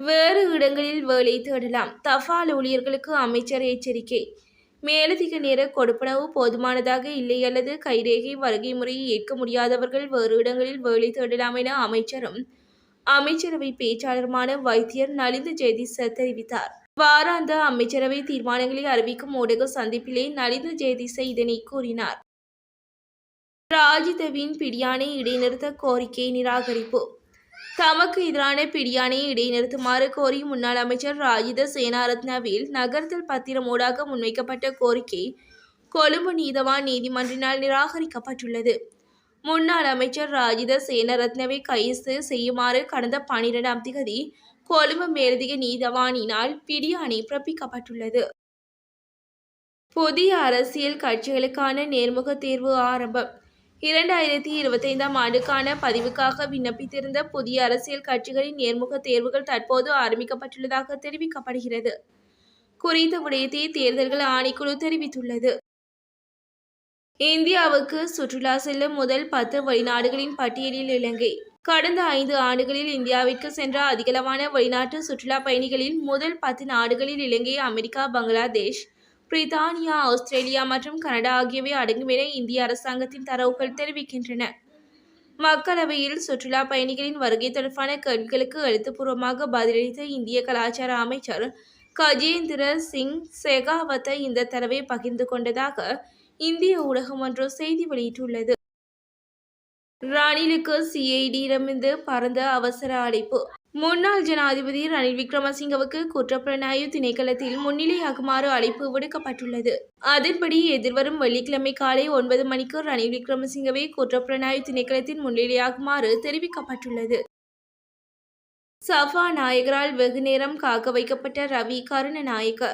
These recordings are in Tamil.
வேறு இடங்களில் வேலை தேடலாம். தபால் ஊழியர்களுக்கு அமைச்சர் எச்சரிக்கை. மேலதிக நேர கொடுப்பனவு போதுமானதாக இல்லை அல்லது கைரேகை வருகை முறையை ஏற்க முடியாதவர்கள் வேறு இடங்களில் வேலை தேடலாம் என அமைச்சரும் அமைச்சரவை பேச்சாளருமான வைத்தியர் நலிந்த ஜெயதிச தெரிவித்தார். வாராந்த அமைச்சரவை தீர்மானங்களை அறிவிக்கும் ஊடக சந்திப்பிலே நலிந்த ஜெயதிச இதனை கூறினார். ராஜிதவின் பிடியானை இடைநிறுத்த கோரிக்கை நிராகரிப்பு தமக்கு எதிரான பிடியானையை இடைநிறுத்துமாறு கோரி முன்னாள் அமைச்சர் ராஜித சேனாரத்னவில் நகரத்தில் பத்திரம் ஊடாக முன்வைக்கப்பட்ட கோரிக்கை கொழும்பு நீதவான் நீதிமன்றினால் நிராகரிக்கப்பட்டுள்ளது. முன்னாள் அமைச்சர் ராஜித சேனரத்னவை கைது செய்யுமாறு கடந்த பனிரெண்டாம் திகதி கொழும்பு மேலதிக நீதவானினால் பிடியாணை பிறப்பிக்கப்பட்டுள்ளது. புதிய அரசியல் கட்சிகளுக்கான நேர்முக தேர்வு ஆரம்பம். இரண்டாயிரத்தி இருபத்தைந்தாம் ஆண்டுக்கான பதிவுக்காக விண்ணப்பித்திருந்த புதிய அரசியல் கட்சிகளின் நேர்முக தேர்வுகள் தற்போது ஆரம்பிக்கப்பட்டுள்ளதாக தெரிவிக்கப்படுகிறது. குறித்த விடயத்தை தேர்தல்கள் ஆணைக்குழு தெரிவித்துள்ளது. இந்தியாவுக்கு சுற்றுலா செல்லும் முதல் பத்து வெளிநாடுகளின் பட்டியலில் இலங்கை. கடந்த ஐந்து ஆண்டுகளில் இந்தியாவிற்கு சென்ற அதிகளவான வெளிநாட்டு சுற்றுலா பயணிகளில் முதல் பத்து நாடுகளில் இலங்கை அமெரிக்கா பங்களாதேஷ் பிரித்தானியா ஆஸ்திரேலியா மற்றும் கனடா ஆகியவை அடங்கும் என இந்திய அரசாங்கத்தின் தரவுகள் தெரிவிக்கின்றன. மக்களவையில் சுற்றுலா பயணிகளின் வருகை தொடர்பான கேள்விகளுக்கு எழுத்துப்பூர்வமாக பதிலளித்த இந்திய கலாச்சார அமைச்சர் கஜேந்திர சிங் செகாவத்தை இந்த தரவை பகிர்ந்து கொண்டதாக இந்திய ஊடகம் ஒன்று செய்தி வெளியிட்டுள்ளது. ராணிலுக்கு சிஐடியிடமிருந்து பரந்த அவசர அழைப்பு. முன்னாள் ஜனாதிபதி ரணில் விக்ரமசிங்கவுக்கு குற்றப்புலனாய்வு திணைக்களத்தில் முன்னிலையாகுமாறு அழைப்பு விடுக்கப்பட்டுள்ளது. அதன்படி எதிர்வரும் வெள்ளிக்கிழமை காலை ஒன்பது மணிக்கு ரணில் விக்ரமசிங்கவை குற்றப்புலனாய்வு திணைக்களத்தில் முன்னிலையாகுமாறு தெரிவிக்கப்பட்டுள்ளது. சபா நாயகரால் வெகு நேரம் காக்க வைக்கப்பட்ட ரவி கருணநாயக்க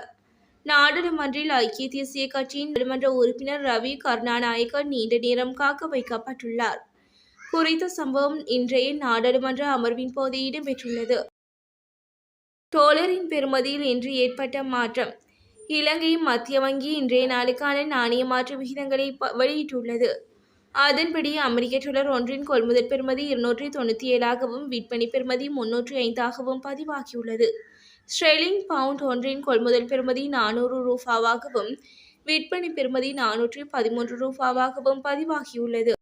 நாடாளுமன்றில் ஐக்கிய தேசிய கட்சியின் நாடாளுமன்ற உறுப்பினர் ரவி கருணாநாயக்க நீண்ட நேரம் காக்க வைக்கப்பட்டுள்ளார். குறித்த சம்பவம் இன்றைய நாடாளுமன்ற அமர்வின் போது இடம்பெற்றுள்ளது. டோலரின் பெறுமதியில் இன்று ஏற்பட்ட மாற்றம். இலங்கை மத்திய வங்கி இன்றைய நாளுக்கான நாணய மாற்று விகிதங்களை வெளியிட்டுள்ளது. அதன்படி அமெரிக்க டாலர் ஒன்றின் கொள்முதல் பெறுமதி இருநூற்றி தொண்ணூற்றி ஏழாகவும் விற்பனை பெறுமதி முன்னூற்றி ஐந்தாகவும் பதிவாகியுள்ளது. ஸ்ட்ரெலிங் பவுண்ட் ஒன்றின் கொள்முதல் பெறுமதி நானூறு ரூபாவாகவும் விற்பனை பெறுமதி நானூற்றி பதிமூன்று ரூபாவாகவும் பதிவாகியுள்ளது.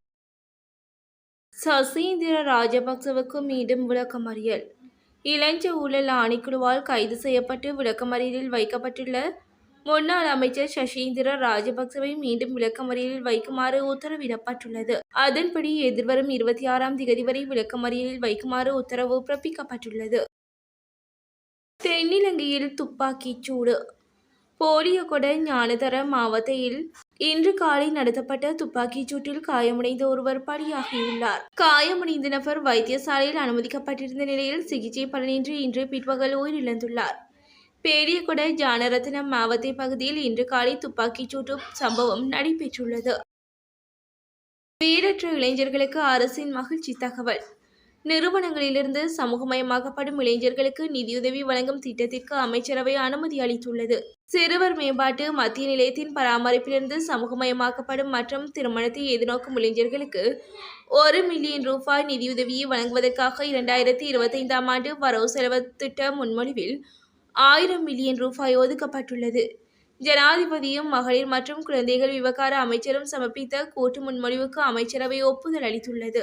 சசீந்திர ராஜபக்சவுக்கு மீண்டும் விளக்கமறியல். இளஞ்ச ஊழல் ஆணைக்குழுவால் கைது செய்யப்பட்டு விளக்கமறியலில் வைக்கப்பட்டுள்ள முன்னாள் அமைச்சர் சசீந்திர ராஜபக்சவை மீண்டும் விளக்கமறியலில் வைக்குமாறு உத்தரவிடப்பட்டுள்ளது. அதன்படி எதிர்வரும் இருபத்தி ஆறாம் திகதி வரை விளக்கமறியலில் வைக்குமாறு உத்தரவு பிறப்பிக்கப்பட்டுள்ளது. தென்னிலங்கையில் துப்பாக்கிச் சூடு. போலியகொட ஞானதர மாவட்டத்தில் இன்று காலை நடத்தப்பட்ட துப்பாக்கிச் சூட்டில் காயமடைந்த ஒருவர் பலியாகியுள்ளார். காயமடைந்த நபர் வைத்தியசாலையில் அனுமதிக்கப்பட்டிருந்த நிலையில் சிகிச்சை பலனின்றி இன்று பிற்பகல் உயிரிழந்துள்ளார். பேரியகொட ஜானரத்னம் மாவத்தை பகுதியில் இன்று காலை துப்பாக்கிச் சூட்டு சம்பவம் நடைபெற்றுள்ளது. வீரற்ற இளைஞர்களுக்கு அரசின் மகிழ்ச்சி தகவல். நிறுவனங்களிலிருந்து சமூகமயமாக்கப்படும் இளைஞர்களுக்கு நிதியுதவி வழங்கும் திட்டத்திற்கு அமைச்சரவை அனுமதி அளித்துள்ளது. சிறுவர் மேம்பாட்டு மத்திய நிலையத்தின் பராமரிப்பிலிருந்து சமூகமயமாக்கப்படும் மற்றும் திருமணத்தை எதிர்நோக்கும் இளைஞர்களுக்கு ஒரு மில்லியன் ரூபாய் நிதியுதவியை வழங்குவதற்காக இரண்டாயிரத்தி இருபத்தைந்தாம் ஆண்டு வரவு செலவு திட்ட முன்மொழிவில் ஆயிரம் மில்லியன் ரூபாய் ஒதுக்கப்பட்டுள்ளது. ஜனாதிபதியும் மகளிர் மற்றும் குழந்தைகள் விவகார அமைச்சரும் சமர்ப்பித்த கூட்டு முன்மொழிவுக்கு அமைச்சரவை ஒப்புதல் அளித்துள்ளது.